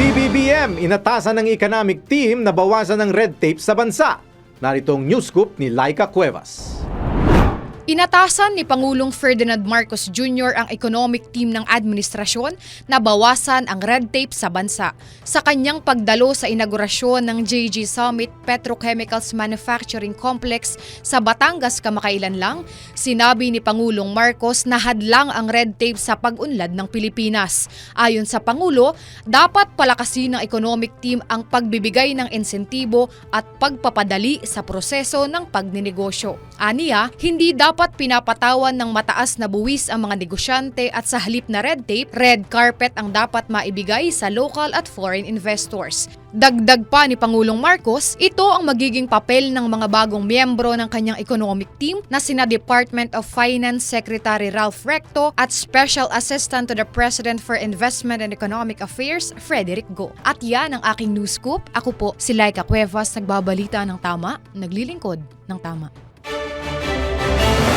PBBM, inatasan ng economic team na bawasan ng red tape sa bansa. Narito ang news scoop ni Laika Cuevas. Inatasan ni Pangulong Ferdinand Marcos Jr. ang economic team ng administrasyon na bawasan ang red tape sa bansa. Sa kanyang pagdalo sa inaugurasyon ng JG Summit Petrochemicals Manufacturing Complex sa Batangas kamakailan lang, sinabi ni Pangulong Marcos na hadlang ang red tape sa pag-unlad ng Pilipinas. Ayon sa Pangulo, dapat palakasin ng economic team ang pagbibigay ng insentibo at pagpapadali sa proseso ng pagninegosyo. Aniya, hindi dapat pinapatawan ng mataas na buwis ang mga negosyante at sa halip na red tape, red carpet ang dapat maibigay sa local at foreign investors. Dagdag pa ni Pangulong Marcos, ito ang magiging papel ng mga bagong miyembro ng kanyang economic team na sina Department of Finance Secretary Ralph Recto at Special Assistant to the President for Investment and Economic Affairs, Frederick Go. At yan ang aking news scoop. Ako po si Laika Cuevas, nagbabalita ng tama, naglilingkod ng tama.